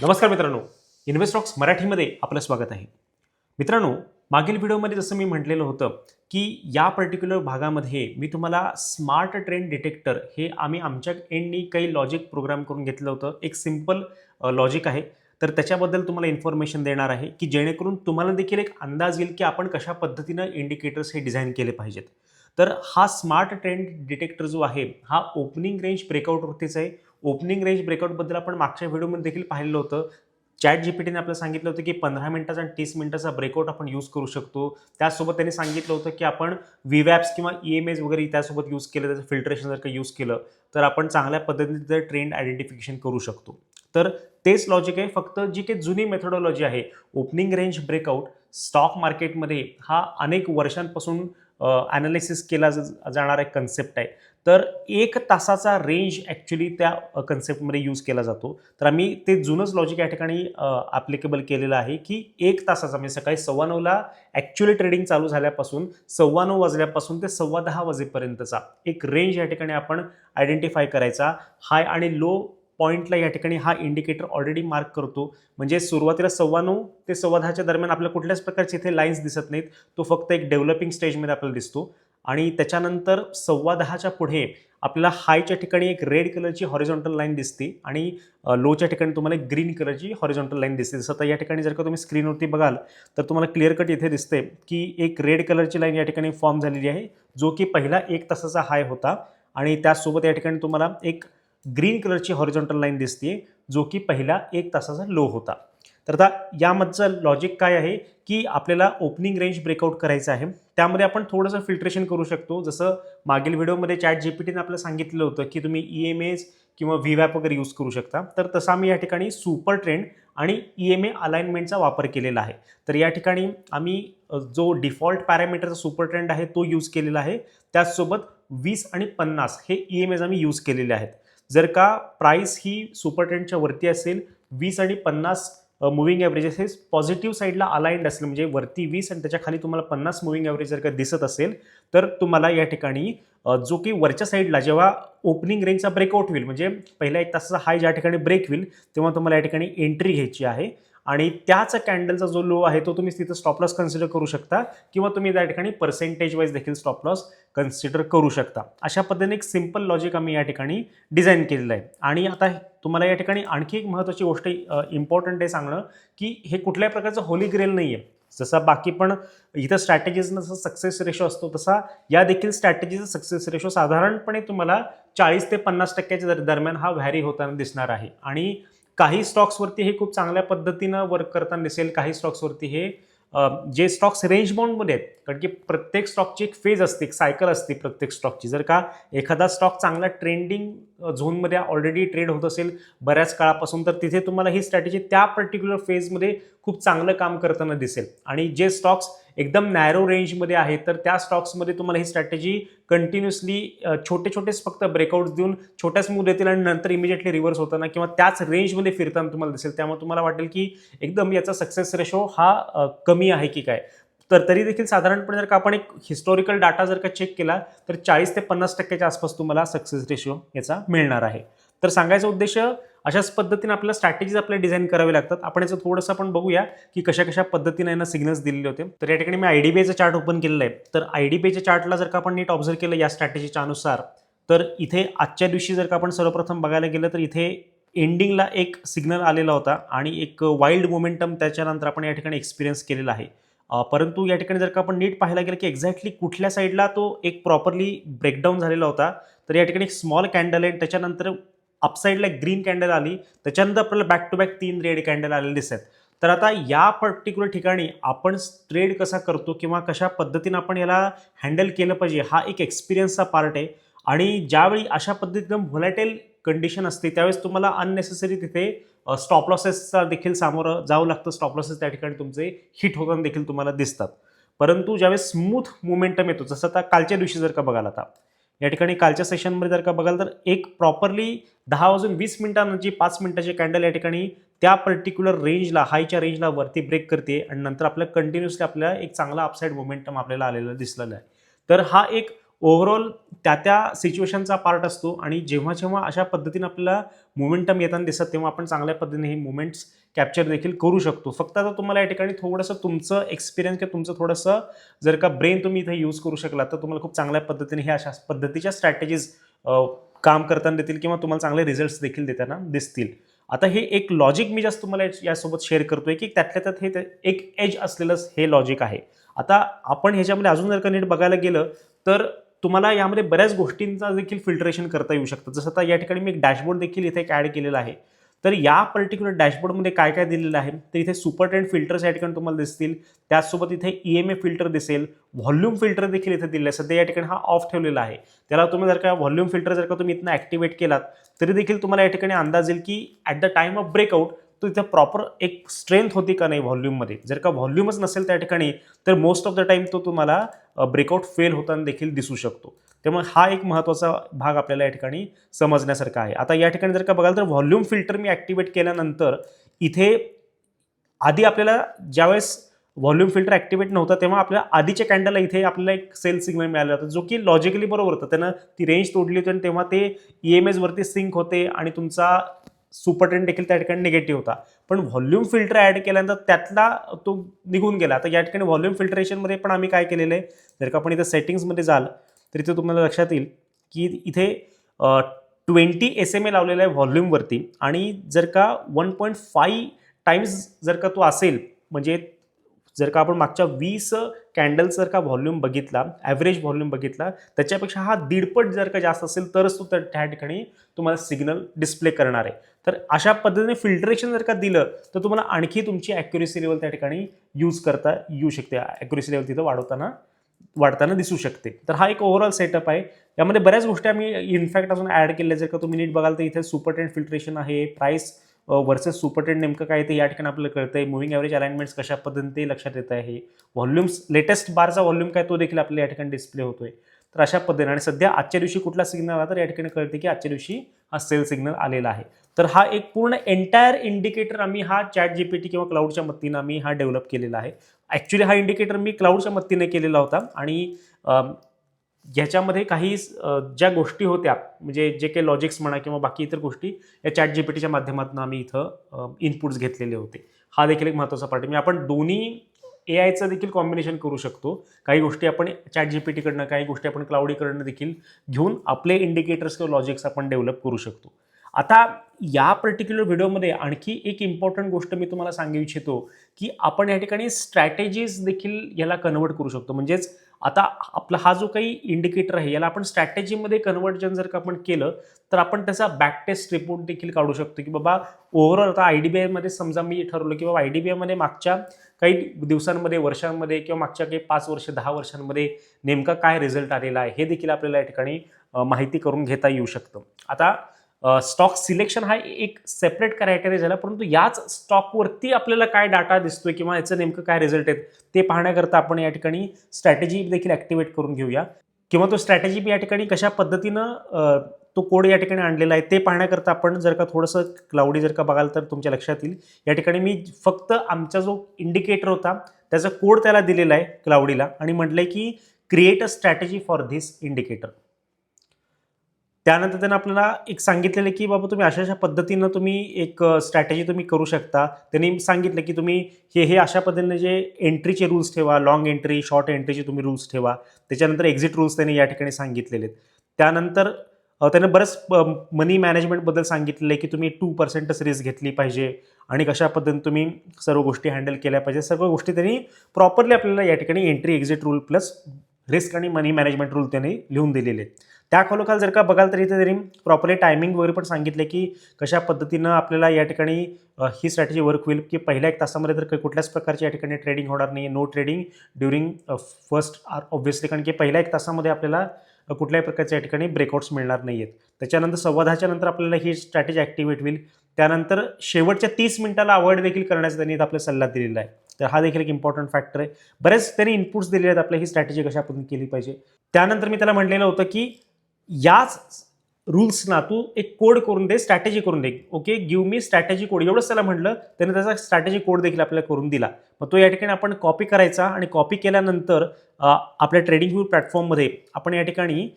नमस्कार मित्रांनो. इन्व्हेस्टॉक्स मराठीमध्ये आपलं स्वागत आहे. मित्रांनो मागील व्हिडिओमध्ये जसं मी म्हटलेलं होतं की या पर्टिक्युलर भागामध्ये मी तुम्हाला स्मार्ट ट्रेंड डिटेक्टर हे आम्ही आमच्या एंडनी काही लॉजिक प्रोग्राम करून घेतलं होतं. एक सिंपल लॉजिक आहे. तर त्याच्याबद्दल तुम्हाला इन्फॉर्मेशन देणार आहे की जेणेकरून तुम्हाला देखील एक अंदाज येईल की आपण कशा पद्धतीनं इंडिकेटर्स हे डिझाईन केले पाहिजेत. तर हा स्मार्ट ट्रेंड डिटेक्टर जो आहे हा ओपनिंग रेंज ब्रेकआउटवरतीच आहे. ओपनिंग रेंज ब्रेकआउटबद्दल आपण मागच्या व्हिडिओमध्ये देखील पाहिलं होतं. चॅट जीपीटीने आपल्याला सांगितलं होतं की पंधरा मिनिटाचा आणि तीस मिनिटाचा ब्रेकआउट आपण यूज करू शकतो. त्यासोबत त्यांनी सांगितलं होतं की आपण व्हीवॅप्स किंवा ई एम एज वगैरे त्यासोबत यूज केलं त्याचं फिल्ट्रेशन जर का यूज केलं तर आपण चांगल्या पद्धतीने ट्रेंड आयडेंटिफिकेशन करू शकतो. तर तेच लॉजिक आहे. फक्त जी काही जुनी मेथोडॉलॉजी आहे ओपनिंग रेंज ब्रेकआउट स्टॉक मार्केटमध्ये हा अनेक वर्षांपासून ॲनालिसिस केला जाणारा एक कन्सेप्ट आहे. तर एक तासाचा रेंज ॲक्च्युली त्या कन्सेप्टमध्ये यूज केला जातो. तर आम्ही ते जुनंच लॉजिक या ठिकाणी ॲप्लिकेबल केलेलं आहे की एक तासाचा म्हणजे सकाळी सव्वा नऊला ॲक्च्युली ट्रेडिंग चालू झाल्यापासून सव्वा नऊ वाजल्यापासून ते सव्वा दहा वाजेपर्यंतचा एक रेंज या ठिकाणी आपण आयडेंटिफाय करायचा. हाय आणि लो पॉईंटला या ठिकाणी हा इंडिकेटर ऑलरेडी मार्क करतो. म्हणजे सुरुवातीला सव्वा नऊ ते सव्वा दहाच्या दरम्यान आपल्याला कुठल्याच प्रकारचे इथे लाईन्स दिसत नाहीत. तो फक्त एक डेव्हलपिंग स्टेजमध्ये आपल्याला दिसतो. आणि त्याच्यानंतर सव्वा दहाच्या पुढे आपल्याला हायच्या ठिकाणी एक रेड कलरची हॉरिझॉन्टल लाईन दिसते आणि लोच्या ठिकाणी तुम्हाला एक ग्रीन कलरची हॉरिझॉन्टल लाईन दिसते. जसं आता या ठिकाणी जर का तुम्ही स्क्रीनवरती बघाल तर तुम्हाला क्लिअर कट इथे दिसते की एक रेड कलरची लाईन या ठिकाणी फॉर्म झालेली आहे जो की पहिला एक तासाचा हाय होता. आणि त्याचसोबत या ठिकाणी तुम्हाला एक ग्रीन कलरची हॉरिझॉन्टल लाईन दिसते जो की पहिला एक तासाचा लो होता. तर आता यामधचं लॉजिक काय आहे की आपल्याला ओपनिंग रेंज ब्रेकआउट करायचं आहे. त्यामध्ये आपण थोडंसं फिल्ट्रेशन करू शकतो. जसं मागील व्हिडिओमध्ये चॅट जी पी टीने आपल्याला सांगितलं होतं की तुम्ही ई एम एज किंवा व्ही वॅप वगैरे यूज करू शकता. तर तसा आम्ही या ठिकाणी सुपर ट्रेंड आणि ई एम ए अलाइनमेंटचा वापर केलेला आहे. तर या ठिकाणी आम्ही जो डिफॉल्ट पॅरामीटरचा सुपर ट्रेंड आहे तो यूज केलेला आहे. त्याचसोबत वीस आणि पन्नास हे ई एम एज आम्ही यूज केलेले आहेत. जर का प्राईस ही सुपर ट्रेंडच्या वरती असेल वीस आणि पन्नास मुव्हिंग ॲव्हरेजेस हे पॉझिटिव्ह साईडला अलाइंड असेल म्हणजे वरती वीस आणि त्याच्याखाली तुम्हाला पन्नास मुव्हिंग ॲव्हरेज जर का दिसत असेल तर तुम्हाला या ठिकाणी जो की वरच्या साईडला जेव्हा ओपनिंग रेंजचा ब्रेकआउट होईल म्हणजे पहिल्या एक तासाचा हाय ज्या ठिकाणी ब्रेक होईल तेव्हा तुम्हाला या ठिकाणी एंट्री घ्यायची आहे. आणि त्याच कॅन्डलचा जो लो आहे तो तुम्ही तिथं स्टॉप लॉस कन्सिडर करू शकता किंवा तुम्ही त्या ठिकाणी पर्सेंटेज वाईज देखील स्टॉप लॉस कन्सिडर करू शकता. अशा पद्धतीने एक सिंपल लॉजिक आम्ही या ठिकाणी डिझाईन केलेलं आहे. आणि आता तुम्हाला या ठिकाणी आणखी एक महत्त्वाची गोष्ट इम्पॉर्टंट आहे सांगणं की हे कुठल्याही प्रकारचं होली ग्रेल नाही आहे जसा बाकी पण इथं स्ट्रॅटेजीजनं जसा सक्सेस रेशो असतो तसा या देखील स्ट्रॅटेजीचा सक्सेस रेशो साधारणपणे तुम्हाला चाळीस ते पन्नास टक्क्याच्या दर- दरम्यान हा व्हॅरी होताना दिसणार आहे. आणि काही स्टॉक्सवरती हे खूप चांगल्या पद्धतीनं वर्क करताना दिसेल काही स्टॉक्सवरती हे जे स्टॉक्स रेंज बाउंडमध्ये आहेत कारण की प्रत्येक स्टॉकची एक फेज असते एक सायकल असते प्रत्येक स्टॉकची. जर का एखादा स्टॉक चांगला ट्रेंडिंग झोनमध्ये ऑलरेडी ट्रेड होत असेल बऱ्याच काळापासून तर तिथे तुम्हाला ही स्ट्रॅटेजी त्या पर्टिक्युलर फेजमध्ये खूप चांगलं काम करताना दिसेल. आणि जे स्टॉक्स एकदम नॅरो रेंजमध्ये आहे तर त्या स्टॉक्समध्ये तुम्हाला ही स्ट्रॅटेजी कंटिन्युअसली छोटे छोटेच फक्त ब्रेकआउट्स देऊन छोट्याच मूव देतील आणि नंतर इमिजिएटली रिव्हर्स होताना किंवा त्याच रेंजमध्ये फिरताना तुम्हाला दिसेल. त्यामुळे तुम्हाला वाटेल की एकदम याचा सक्सेस रेशो हा कमी आहे की काय. तर तरी देखील साधारणपणे जर का आपण एक हिस्टॉरिकल डाटा जर का चेक केला तर चाळीस ते पन्नास टक्क्याच्या आसपास तुम्हाला सक्सेस रेशो याचा मिळणार आहे. तर सांगायचा उद्देश अशाच पद्धतीने आपल्याला स्ट्रॅटेजीज आपल्याला डिझाईन करावे लागतात. आपण याचं थोडंसं आपण बघूया की कशा कशा पद्धतीने यांना सिग्नल्स दिलेले होते. तर या ठिकाणी मी I D B chart open केलेलं आहे. तर आय डी बी चार्टला जर का आपण नीट ऑब्झर्व केलं या स्ट्रॅटेजीच्या अनुसार तर इथे आजच्या दिवशी जर का आपण सर्वप्रथम बघायला गेलं तर इथे एंडिंगला एक सिग्नल आलेला होता आणि एक वाईल्ड मोमेंटम त्याच्यानंतर आपण या ठिकाणी एक्सपिरियन्स केलेला आहे. परंतु या ठिकाणी जर का आपण नीट पाहायला गेलं की एक्झॅक्टली कुठल्या साईडला तो एक प्रॉपरली ब्रेकडाऊन झालेला होता तर या ठिकाणी एक स्मॉल कॅन्डल आहे. त्याच्यानंतर अपसाईडला एक ग्रीन कॅन्डल आली. त्याच्यानंतर आपल्याला बॅक टू बॅक तीन रेड कॅन्डल आलेले दिसत आहेत तर आता या पर्टिक्युलर ठिकाणी आपण ट्रेड कसा करतो किंवा कशा पद्धतीनं आपण याला हँडल केलं पाहिजे हा एक एक्सपिरियन्सचा पार्ट आहे. आणि ज्यावेळी अशा पद्धतीनं व्होलॅटेल कंडिशन असते त्यावेळेस तुम्हाला अननेसेसरी तिथे स्टॉप लॉसेसचा देखील सामोरं जावं लागतं. स्टॉप लॉसेस त्या ठिकाणी तुमचे हिट होताना देखील तुम्हाला दिसतात. परंतु ज्यावेळेस स्मूथ मुवमेंटम येतो जसं आता कालच्या दिवशी जर का बघाल आता या ठिकाणी कालच्या सेशनमध्ये जर का बघाल तर एक प्रॉपरली दहा वाजून वीस मिनिटांची पाच मिनिटाची कॅन्डल या ठिकाणी त्या पर्टिक्युलर रेंजला हायच्या रेंजला वरती ब्रेक करते. आणि नंतर आपल्या कंटिन्युअसली आपल्याला एक चांगला अपसाईड मोमेंटम आपल्याला आलेला दिसलेला आहे. तर हा एक ओव्हरऑल त्या त्या सिच्युएशनचा पार्ट असतो आणि जेव्हा जेव्हा अशा पद्धतीने आपल्याला मुवमेंटम येताना दिसत तेव्हा आपण चांगल्या पद्धतीने हे मुवमेंट्स कॅप्चर देखील करू शकतो. फक्त आता तुम्हाला या ठिकाणी थोडंसं तुमचं एक्सपिरियन्स किंवा तुमचं थोडंसं जर का ब्रेन तुम्ही इथे यूज करू शकला तर तुम्हाला खूप चांगल्या पद्धतीने हे अशा पद्धतीच्या स्ट्रॅटेजीज काम करताना देतील किंवा तुम्हाला चांगले रिझल्ट्स देखील देताना दिसतील. आता हे एक लॉजिक मी जास्त तुम्हाला या- यासोबत शेअर करतोय की त्यातल्या त्यात हे एक एज असलेलंच हे लॉजिक आहे. आता आपण ह्याच्यामध्ये अजून जर का नीट बघायला गेलं तर तुम्हाला यामध्ये बऱ्याच गोष्टींचा देखील फिल्टरेशन करता येऊ शकतं. जसं आता या ठिकाणी मी एक डॅशबोर्ड देखील इथे एक ॲड केलेला आहे. तर या पर्टिक्युलर डॅशबोर्डमध्ये काय काय दिलेलं आहे? तर इथे सुपर ट्रेंड फिल्टर्स या ठिकाणी तुम्हाला दिसतील. त्याचसोबत इथे ई एम ए फिल्टर दिसेल. व्हॉल्यूम फिल्टर देखील इथे दिले आहे. सध्या या ठिकाणी हा ऑफ ठेवलेला आहे. त्याला तुम्ही जर का व्हॉल्यूम फिल्टर जर का तुम्ही इथनं ॲक्टिवेट केलात तरी देखील तुम्हाला या ठिकाणी अंदाज येईल की at the time of breakout तर इथं प्रॉपर एक स्ट्रेंथ होती का नाही व्हॉल्यूममध्ये जर का व्हॉल्यूमच नसेल त्या ठिकाणी तर मोस्ट ऑफ द टाईम तो तुम्हाला ब्रेकआउट फेल होताना देखील दिसू शकतो. त्यामुळे हा एक महत्त्वाचा भाग आपल्याला या ठिकाणी समजण्यासारखा आहे. आता या ठिकाणी जर का बघाल तर व्हॉल्यूम फिल्टर मी ॲक्टिवेट केल्यानंतर इथे आधी आपल्याला ज्यावेळेस व्हॉल्यूम फिल्टर ॲक्टिवेट नव्हता तेव्हा आपल्या आधीच्या कॅन्डलला इथे आपल्याला एक सेल सिग्नल मिळाला होता जो की लॉजिकली बरोबर होता. त्यानं ती रेंज तोडली होती आणि तेव्हा ते ई एम एसवरती सिंक होते आणि तुमचा सुपर देखील त्या ठिकाणी निगेटिव्ह होता. पण व्हॉल्यूम फिल्टर ॲड केल्यानंतर त्यातला तो निघून गेला. तर या ठिकाणी व्हॉल्यूम फिल्टरेशनमध्ये पण आम्ही काय केलेलं आहे? जर का आपण इथं सेटिंग्समध्ये जाल तर इथे तुम्हाला लक्षात येईल की इथे ट्वेंटी एस एम ए लावलेला आहे व्हॉल्यूमवरती आणि जर का वन पॉईंट फाईव्ह टाईम्स जर का तो असेल म्हणजे जर का आपण मागच्या वीस कॅन्डल जर का व्हॉल्यूम बघितला ॲव्हरेज व्हॉल्यूम बघितला त्याच्यापेक्षा हा दीडपट जर का जास्त असेल तरच तो त्या त्या ठिकाणी तुम्हाला सिग्नल डिस्प्ले करणार आहे. तर अशा पद्धतीने फिल्टरेशन जर का दिलं तर तुम्हाला आणखी तुमची ॲक्युरेसी लेवल त्या ठिकाणी यूज करता येऊ शकते. ॲक्युरेसी लेवल तिथं वाढवताना वाढताना दिसू शकते. तर हा एक ओव्हरऑल सेटअप आहे. यामध्ये बऱ्याच गोष्टी आम्ही इनफॅक्ट अजून ॲड केल्या. जर का तुम्ही नीट बघाल तर इथे सुपर टेन फिल्ट्रेशन आहे प्राईस वर्सेस सुपरटेड नेमकं काय ते या ठिकाणी आपल्याला कळतं आहे मुव्हिंग ॲव्हरेज अलाइनमेंट्स कशा पद्धतीने ते लक्षात येत आहे? व्हॉल्यूम्स लेटेस्ट बारचा व्हॉल्यूम काय तो देखील आपल्याला या ठिकाणी डिस्प्ले होतोय. तर अशा पद्धतीने आणि सध्या आजच्या दिवशी कुठला सिग्नल आला तर या ठिकाणी कळते की आजच्या दिवशी हा सेल सिग्नल आलेला आहे. तर हा एक पूर्ण एंटायर इंडिकेटर आम्ही हा चॅट जीपीटी किंवा क्लाउडच्या मदतीनं आम्ही हा डेव्हलप केलेला आहे. ॲक्च्युली हा इंडिकेटर मी क्लाउडच्या मदतीने केलेला होता आणि ह्याच्यामध्ये काही ज्या गोष्टी होत्या म्हणजे जे काही लॉजिक्स म्हणा किंवा बाकी इतर गोष्टी या चॅट जी पी टीच्या माध्यमातून आम्ही इथं इनपुट्स घेतलेले होते. हा देखील एक महत्त्वाचा पार्ट म्हणजे आपण दोन्ही ए आयचं देखील कॉम्बिनेशन करू शकतो. काही गोष्टी आपण चॅट जी पी टीकडनं काही गोष्टी आपण क्लाउडीकडनं देखील घेऊन आपले इंडिकेटर्स किंवा लॉजिक्स आपण डेव्हलप करू शकतो. आता या पर्टिक्युलर व्हिडिओमध्ये आणखी एक इम्पॉर्टंट गोष्ट मी तुम्हाला सांगू इच्छितो की आपण या ठिकाणी स्ट्रॅटेजीज देखील याला कन्वर्ट करू शकतो. म्हणजेच आता आपला हा जो काही इंडिकेटर आहे याला आपण स्ट्रॅटेजीमध्ये कन्वर्जन जर का आपण केलं तर आपण त्याचा बॅक टेस्ट रिपोर्ट देखील काढू शकतो की बाबा ओव्हरऑल आता आय डी बी आयमध्ये समजा मी ठरवलं की बाबा आय डी बी आयमध्ये मागच्या काही दिवसांमध्ये वर्षांमध्ये किंवा मागच्या काही पाच वर्ष दहा वर्षांमध्ये नेमका काय रिझल्ट आलेला आहे हे देखील आपल्याला या ठिकाणी माहिती करून घेता येऊ शकतं. आता स्टॉक सिलेक्शन हा एक सेपरेट क्रायटेरिया झाला परंतु याच स्टॉकवरती आपल्याला काय डाटा दिसतोय किंवा याचं नेमकं काय रिझल्ट आहेत ते पाहण्याकरता आपण या ठिकाणी स्ट्रॅटेजी देखील ॲक्टिवेट करून घेऊया. किंवा तो स्ट्रॅटेजी या ठिकाणी कशा पद्धतीनं तो कोड या ठिकाणी आणलेला आहे ते पाहण्याकरता आपण जर का थोडंसं क्लाउडी जर का बघाल तर तुमच्या लक्षात येईल. या ठिकाणी मी फक्त आमचा जो इंडिकेटर होता त्याचा कोड त्याला दिलेला आहे क्लाउडीला आणि म्हटलंय की create a strategy for this indicator त्यानंतर त्यानं आपल्याला एक सांगितलेलं की बाबा तुम्ही अशा अशा पद्धतीनं तुम्ही एक स्ट्रॅटेजी तुम्ही करू शकता. त्यांनी सांगितलं की तुम्ही हे हे अशा पद्धतीने जे एंट्रीचे रूल्स ठेवा लॉंग एंट्री शॉर्ट एंट्रीचे तुम्ही रूल्स ठेवा. त्याच्यानंतर एक्झिट रूल्स त्यांनी या ठिकाणी सांगितलेले आहेत. त्यानंतर त्याने त्यानं बरंच मनी मॅनेजमेंटबद्दल सांगितलेलं आहे की तुम्ही टू पर्सेंटच रिस्क घेतली पाहिजे आणि कशा पद्धतीने तुम्ही सर्व गोष्टी हँडल केल्या पाहिजे. सर्व गोष्टी त्यांनी प्रॉपरली आपल्याला या ठिकाणी entry exit rule plus risk आणि मनी मॅनेजमेंट रूल त्यांनी लिहून दिलेले आहेत. त्या खोलोखाल जर का बघाल तर इथे तरी प्रॉपरली टायमिंग वगैरे पण सांगितले की कशा पद्धतीनं आपल्याला या ठिकाणी ही स्ट्रॅटेजी वर्क होईल की पहिल्या एक तासामध्ये तर काही कुठल्याच प्रकारची या ठिकाणी ट्रेडिंग होणार नाही. No trading during first hour obviously कारण की पहिल्या एक तासामध्ये आपल्याला कुठल्याही प्रकारच्या या ठिकाणी ब्रेकआउट्स मिळणार नाही आहेत त्याच्यानंतर सव्वा दहाच्या नंतर आपल्याला ही स्ट्रॅटेजी ॲक्टिवेट होईल. त्यानंतर शेवटच्या तीस मिनिटाला अवॉइड देखील करण्याचा त्यांनी आपला आपल्याला सल्ला दिलेला आहे. तर हा देखील एक इम्पॉर्टंट फॅक्टर आहे. बरेच त्यांनी इनपुट्स दिलेले आहेत आपल्या ही स्ट्रॅटेजी कशा पद्धतीने केली पाहिजे. त्यानंतर मी त्याला म्हटलेलं होतं की याच रूल्सना तू एक कोड करून दे स्ट्रॅटेजी करून दे. Okay give me strategy code एवढंच त्याला म्हटलं त्याने त्याचा स्ट्रॅटेजी कोड देखील आपल्याला करून दिला. मग तो या ठिकाणी आपण कॉपी करायचा आणि कॉपी केल्यानंतर आपल्या ट्रेडिंग व्यू प्लॅटफॉर्ममध्ये आपण या ठिकाणी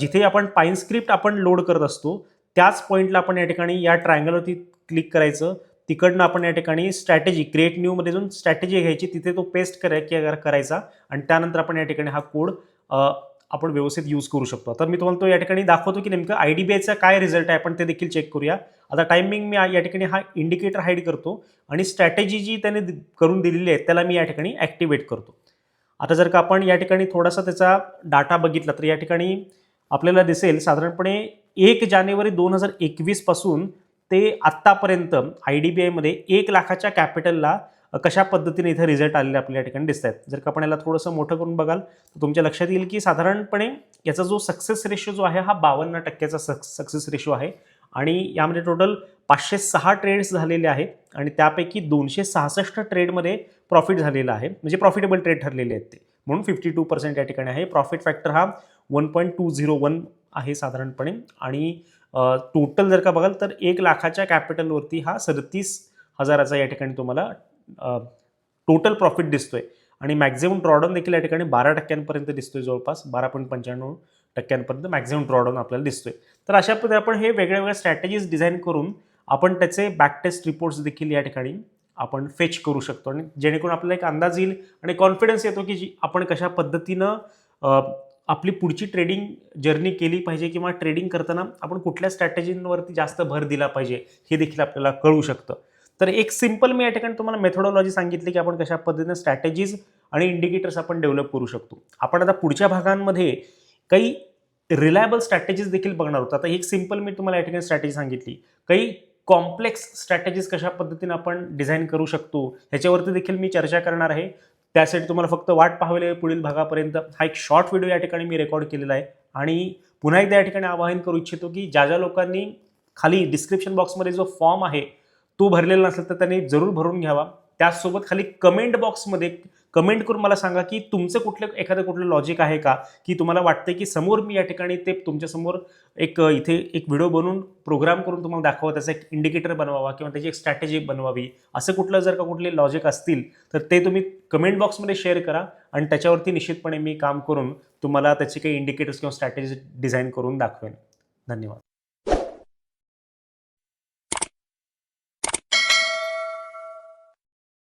जिथे आपण पाईन स्क्रिप्ट आपण लोड करत असतो त्याच पॉईंटला आपण या ठिकाणी या ट्रायंगलवरती क्लिक करायचं. तिकडनं आपण या ठिकाणी स्ट्रॅटेजी क्रिएट न्यूमध्ये जाऊन स्ट्रॅटेजी घ्यायची. तिथे तो पेस्ट कराय करायचा. आणि त्यानंतर आपण या ठिकाणी हा कोड आपण व्यवस्थित यूज करू शकतो. आता मी तुम्हाला तो या ठिकाणी दाखवतो की नेमकं आय डी बी आयचा काय रिझल्ट आहे आपण ते देखील चेक करूया. आता टायमिंग मी या ठिकाणी हा इंडिकेटर हाईड करतो आणि स्ट्रॅटेजी जी त्याने दि- करून दिलेली आहे त्याला मी या ठिकाणी ॲक्टिवेट करतो. आता जर का आपण या ठिकाणी थोडासा त्याचा डाटा बघितला तर या ठिकाणी आपल्याला दिसेल साधारणपणे एक जानेवारी दोन हजार एकवीसपासून ते आत्तापर्यंत आय डी बी आयमध्ये एक लाखाच्या कॅपिटलला कशा पद्धतीने इथे रिझल्ट आलेले आपल्या या ठिकाणी दिसत आहेत जर का आपण याला थोडंसं मोठं करून बघाल तर तुमच्या लक्षात येईल की साधारणपणे याचा जो सक्सेस रेशो जो आहे हा बावन्न टक्क्याचा सक्सेस रेशो आहे. आणि यामध्ये टोटल पाचशे सहा ट्रेड्स झालेले आहेत आणि त्यापैकी दोनशे सहासष्ट ट्रेडमध्ये प्रॉफिट झालेला आहे. म्हणजे प्रॉफिटेबल ट्रेड ठरलेले आहेत ते. म्हणून फिफ्टी टू पर्सेंट या ठिकाणी आहे. प्रॉफिट फॅक्टर हा one point two zero one आहे साधारणपणे. आणि टोटल जर का बघाल तर एक लाखाच्या कॅपिटलवरती हा सदतीस हजाराचा या ठिकाणी तुम्हाला टोटल प्रॉफिट दिसतोय. आणि मॅक्झिमम ड्रॉडाऊन देखील या ठिकाणी बारा टक्क्यांपर्यंत दिसतोय जवळपास. बारा पॉईंट पंच्याण्णव टक्क्यांपर्यंत मॅक्झिमम ड्रॉडाऊन आपल्याला दिसतोय. तर अशा पद्धतीने आपण हे वेगळ्या वेगळ्या स्ट्रॅटेजीज डिझाईन करून आपण त्याचे बॅक टेस्ट रिपोर्ट्स देखील या ठिकाणी आपण फेच करू शकतो. आणि जेणेकरून आपल्याला एक अंदाज येईल आणि कॉन्फिडन्स येतो की जी आपण कशा पद्धतीनं आपली पुढची ट्रेडिंग जर्नी केली पाहिजे किंवा ट्रेडिंग करताना आपण कुठल्या स्ट्रॅटेजींवरती जास्त भर दिला पाहिजे हे देखील आपल्याला कळू शकतं. तर एक सिंपल मी या ठिकाणी तुम्हाला मेथोडॉलॉजी सांगितली की आपण कशा पद्धतीने स्ट्रॅटेजीज आणि इंडिकेटर्स आपण डेव्हलप करू शकतो. आपण आता पुढच्या भागांमध्ये काही रिलायबल स्ट्रॅटेजीज देखील बघणार होतो आता एक सिंपल मी तुम्हाला या ठिकाणी स्ट्रॅटेजी सांगितली. काही कॉम्प्लेक्स स्ट्रॅटेजीज कशा पद्धतीने आपण डिझाईन करू शकतो ह्याच्यावरती देखील मी चर्चा करणार आहे. त्यासाठी तुम्हाला फक्त वाट पाहावी लागेल पुढील भागापर्यंत हा एक शॉर्ट व्हिडिओ या ठिकाणी मी रेकॉर्ड केलेला आहे. आणि पुन्हा एकदा या ठिकाणी आवाहन करू इच्छितो की ज्या ज्या लोकांनी खाली डिस्क्रिप्शन बॉक्समध्ये जो फॉर्म आहे तो भरलेला नसेल तर त्यांनी जरूर भरून घ्यावा. त्याचसोबत खाली कमेंट बॉक्समध्ये कमेंट करून मला सांगा की तुमचं कुठलं एखादं कुठलं लॉजिक आहे का? की तुम्हाला वाटतं की समोर मी या ठिकाणी ते तुमच्यासमोर एक इथे एक व्हिडिओ बनवून प्रोग्राम करून तुम्हाला दाखवा त्याचा एक इंडिकेटर बनवावा किंवा त्याची एक स्ट्रॅटेजी बनवावी. असं कुठलं जर का कुठले लॉजिक असतील तर ते तुम्ही कमेंट बॉक्समध्ये शेअर करा आणि त्याच्यावरती निश्चितपणे मी काम करून तुम्हाला त्याचे काही इंडिकेटर्स किंवा स्ट्रॅटेजी डिझाईन करून दाखवेन. धन्यवाद.